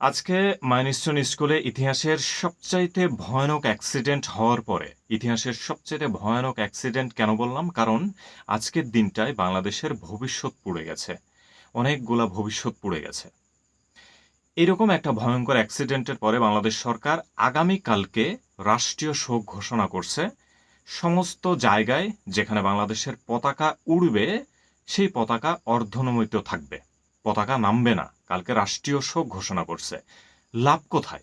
আজকে মাইনস্টোন স্কুলে ইতিহাসের সবচাইতে ভয়ানক অ্যাক্সিডেন্ট হওয়ার পরে, ইতিহাসের সবচাইতে ভয়ানক অ্যাক্সিডেন্ট কেন বললাম? কারণ আজকের দিনটায় বাংলাদেশের ভবিষ্যৎ পুড়ে গেছে। অনেকগুলা ভবিষ্যৎ পুড়ে গেছে। এরকম একটা ভয়ঙ্কর অ্যাক্সিডেন্টের পরে বাংলাদেশ সরকার আগামীকালকে রাষ্ট্রীয় শোক ঘোষণা করছে। সমস্ত জায়গায় যেখানে বাংলাদেশের পতাকা উড়বে, সেই পতাকা অর্ধনমিত থাকবে। পতাকা নামবে না। কালকে রাষ্ট্রীয় শোক ঘোষণা করছে। লাভ কোথায়?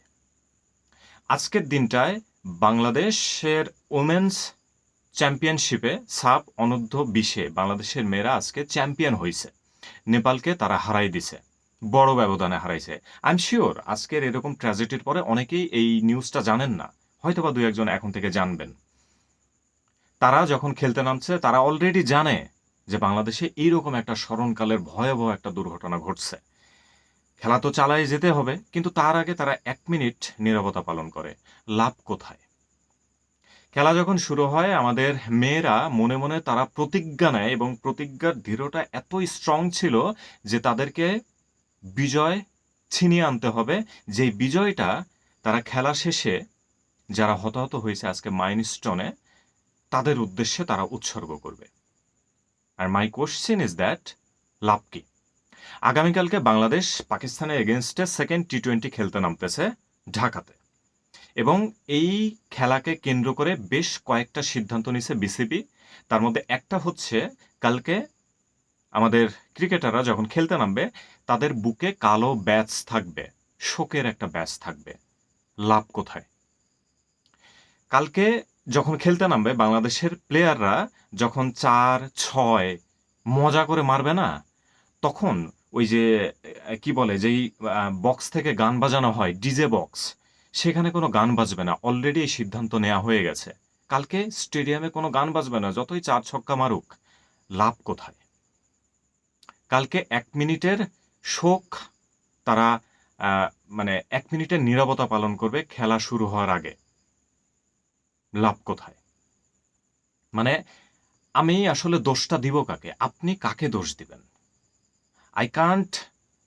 আজকের দিনটায় বাংলাদেশের ওমেন্স চ্যাম্পিয়নশিপে সাব অনূর্ধ্ব বিশে বাংলাদেশের মেয়েরা আজকে চ্যাম্পিয়ন হয়েছে নেপালকে তারা হারাই দিছে। বড় ব্যবধানে হারাইছে। আই এম শিওর আজকের এরকম ট্র্যাজেডির পরে অনেকেই এই নিউজটা জানেন না। হয়তোবা দুই একজন এখন থেকে জানবেন। তারা যখন খেলতে নামছে, তারা অলরেডি জানে যে বাংলাদেশে এইরকম একটা স্মরণকালের ভয়াবহ একটা দুর্ঘটনা ঘটছে। খেলা তো চালায় যেতে হবে, কিন্তু তার আগে তারা এক মিনিট নীরবতা পালন করে। লাভ কোথায়? খেলা যখন শুরু হয়, আমাদের মেয়েরা মনে মনে তারা প্রতিজ্ঞা নেয় এবং প্রতিজ্ঞার দৃঢ়টা এত স্ট্রং ছিল যে তাদেরকে বিজয় ছিনিয়ে আনতে হবে। যেই বিজয়টা তারা খেলা শেষে যারা হতাহত হয়েছে আজকে মাইনস্টোনে তাদের উদ্দেশ্যে তারা উৎসর্গ করবে। আর মাই কোশ্চেন ইজ দ্যাট লাভ কি? আগামীকালকে বাংলাদেশ পাকিস্তানের এগেনস্টে সেকেন্ড টি টোয়েন্টি খেলতে নামতেছে ঢাকাতে। এবং এই খেলাকে কেন্দ্র করে বেশ কয়েকটা সিদ্ধান্ত নিছে বিসিবি। তার মধ্যে একটা হচ্ছে, কালকে আমাদের ক্রিকেটাররা যখন খেলতে নামবে, তাদের বুকে কালো ব্যাচ থাকবে, শোকের একটা ব্যাচ থাকবে। লাভ কোথায়? কালকে যখন খেলতে নামবে, বাংলাদেশের প্লেয়াররা যখন চার ছয় মজা করে মারবে না তখন ওই যে কি বলে, যেই বক্স থেকে গান বাজানো হয় ডিজে বক্স সেখানে কোনো গান বাজবে না। অলরেডি এই সিদ্ধান্ত নেওয়া হয়ে গেছে। কালকে স্টেডিয়ামে কোনো গান বাজবে না, যতই চার ছক্কা মারুক, লাভ কোথায়? কালকে এক মিনিটের শোক, তারা মানে এক মিনিটের নীরবতা পালন করবে, খেলা শুরু হওয়ার আগে। লাভ কোথায়? মানে আমি আসলে দোষটা দিব কাকে? আপনি কাকে দোষ দিবেন? I can't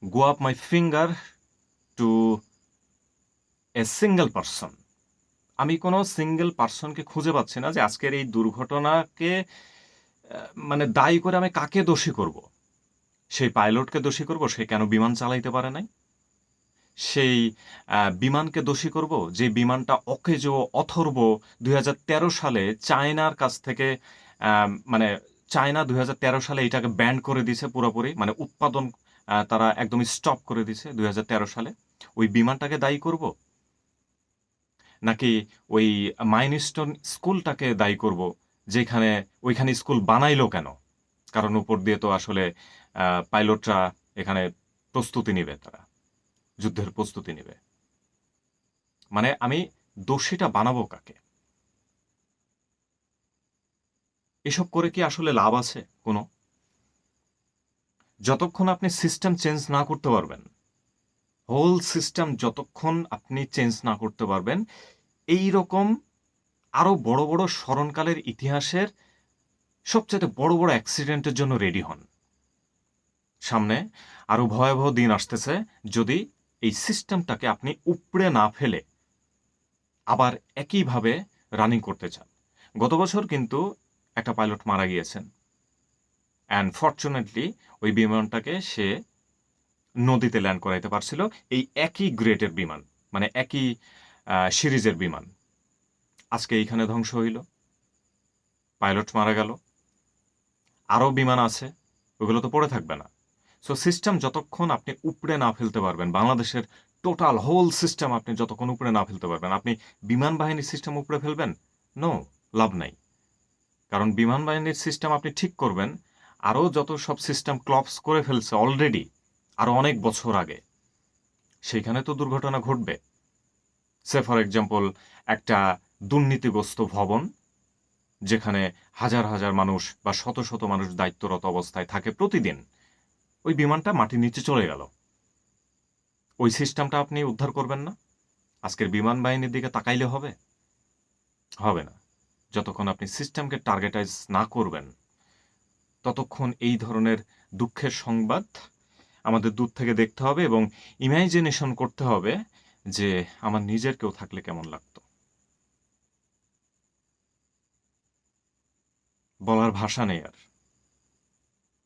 go up my finger to a single person আমি কোনো সিঙ্গেল পার্সনকে খুঁজে পাচ্ছি না যে আজকের এই দুর্ঘটনাকে মানে দায়ী করে আমি কাকে দোষী করব? সেই পাইলটকে দোষী করব? সে কেন বিমান চালাইতে পারে নাই? সেই বিমানকে দোষী করব যে বিমানটা অকেজো অথর্ব দুই হাজার তেরো সালে চায়নার কাছ থেকে মানে চায়না দুই হাজার তেরো সালে এটাকে ব্যান করে দিয়েছে পুরোপুরি মানে উৎপাদন তারা একদম স্টপ করে দিয়েছে দুই সালে। ওই বিমানটাকে দায়ী করব? নাকি ওই মাইনস্টোন স্কুলটাকে দায়ী করব, যেখানে ওইখানে স্কুল বানাইলো কেন? কারণ উপর দিয়ে তো আসলে পাইলটরা এখানে প্রস্তুতি নেবে তারা, যুদ্ধের প্রস্তুতি নেবে। মানে আমি দোষীটা বানাবো কাকে? এসব করে কি আসলে লাভ আছে কোনো? যতক্ষণ আপনি সিস্টেম চেঞ্জ না করতে পারবেন হোল সিস্টেম যতক্ষণ আপনি চেঞ্জ না করতে পারবেন, এই রকম আরও বড় বড় স্মরণকালের ইতিহাসের সবচেয়ে বড় বড় অ্যাক্সিডেন্টের জন্য রেডি হন। সামনে আরও ভয়াবহ দিন আসতেছে, যদি এই সিস্টেমটাকে আপনি উপড়ে না ফেলে আবার একইভাবে রানিং করতে চান। গত বছর কিন্তু একটা পাইলট মারা গিয়েছেন। অ্যান্ড ফর্চুনেটলি ওই বিমানটাকে সে নদীতে ল্যান্ড করাইতে পারছিল। এই একই গ্রেটের বিমান মানে একই সিরিজের বিমান। আজকে এইখানে ধ্বংস হইল। পাইলট মারা গেল। আরও বিমান আছে, ওগুলো তো পড়ে থাকবে না। সো সিস্টেম যতক্ষণ আপনি উপড়ে না ফেলতে পারবেন, বাংলাদেশের টোটাল হোল সিস্টেম আপনি যতক্ষণ উপড়ে না ফেলতে পারবেন, আপনি বিমান বাহিনীর সিস্টেম উপড়ে ফেলবেন নো লাভ নাই। কারণ বিমান বাহিনীর সিস্টেম আপনি ঠিক করবেন, আরও যত সব সিস্টেম ক্লপস করে ফেলছে অলরেডি আরও অনেক বছর আগে সেইখানে তো দুর্ঘটনা ঘটবে। সে ফর এক্সাম্পল একটা দুর্নীতিগ্রস্ত ভবন, যেখানে হাজার হাজার মানুষ বা শত শত মানুষ দায়িত্বরত অবস্থায় থাকে প্রতিদিন, ওই বিমানটা মাটির নিচে চলে গেল। ওই সিস্টেমটা আপনি উদ্ধার করবেন না। আজকের বিমান বাহিনীর দিকে তাকাইলে হবে? হবে না। যতক্ষণ আপনি সিস্টেমকে টার্গেটাইজ না করবেন, ততক্ষণ এই ধরনের দুঃখের সংবাদ আমাদের দূর থেকে দেখতে হবে এবং ইমাজিনেশন করতে হবে যে আমার নিজের কেউ থাকলে কেমন লাগতো। বলার ভাষা নেই আর।